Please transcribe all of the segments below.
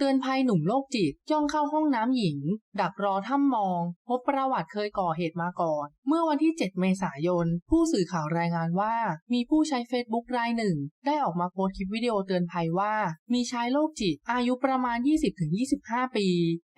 ตือนภัยหนุ่มโรคจิตย่องเข้าห้องน้ำหญิง ดักรอถ้ำมอง พบประวัติเคยก่อเหตุมาก่อน เมื่อวันที่ 7 เมษายน ผู้สื่อข่าวรายงานว่า มีผู้ใช้เฟซบุ๊กรายหนึ่ง ได้ออกมาโพสต์คลิปวิดีโอเตือนภัยว่า มีชายโรคจิตอายุประมาณ 20-25 ปี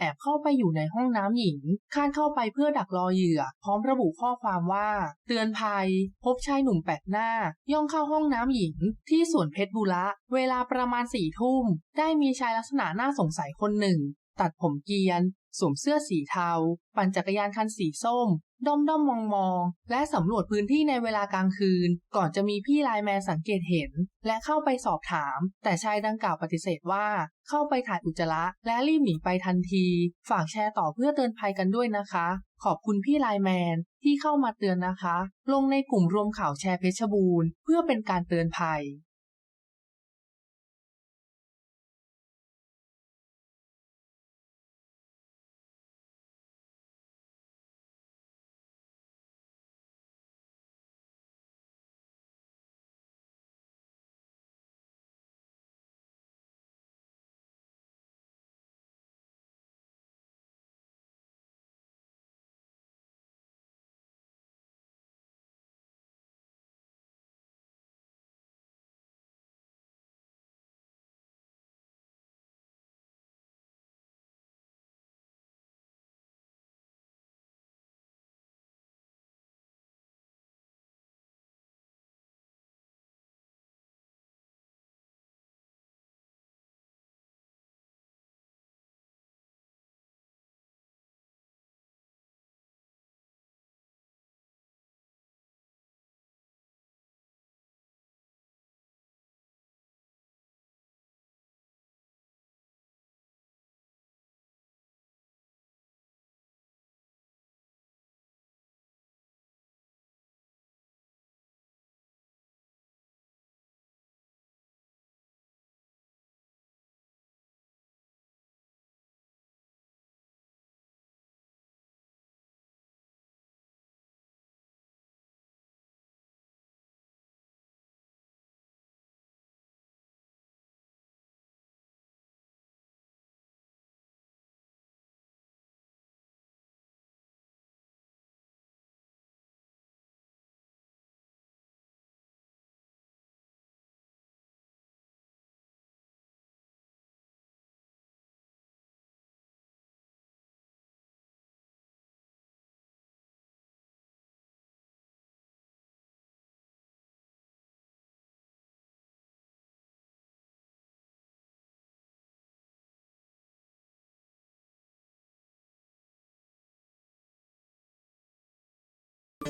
แอบเข้าไปอยู่ในห้องน้ำหญิงคานเข้าไปเพื่อดักรอเหยื่อ พร้อมระบุข้อความว่า เตือนภัย พบชายหนุ่มแปลกหน้า ย่องเข้าห้องน้ำหญิง ที่สวนเพชรบุระ เวลาประมาณสี่ทุ่ม ได้มีชายลักษณะน่าสงสัยคนหนึ่ง ตัดผมเกรียน สวมเสื้อสีเทา ปั่นจักรยานคันสีส้ม ด้อมด้อมมองมองและสำรวจพื้นที่ในเวลากลางคืน ก่อนจะมีพี่ไลแมนสังเกตเห็น และเข้าไปสอบถาม แต่ชายดังกล่าวปฏิเสธว่า เข้าไปถ่ายอุจจาระและรีบหนีไปทันที ฝากแชร์ต่อเพื่อเตือนภัยกันด้วยนะคะ ขอบคุณพี่ไลแมนที่เข้ามาเตือนนะคะ ลงในกลุ่มรวมข่าวแชร์เพชรบูรณ์ เพื่อเป็นการเตือนภัย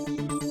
Thank you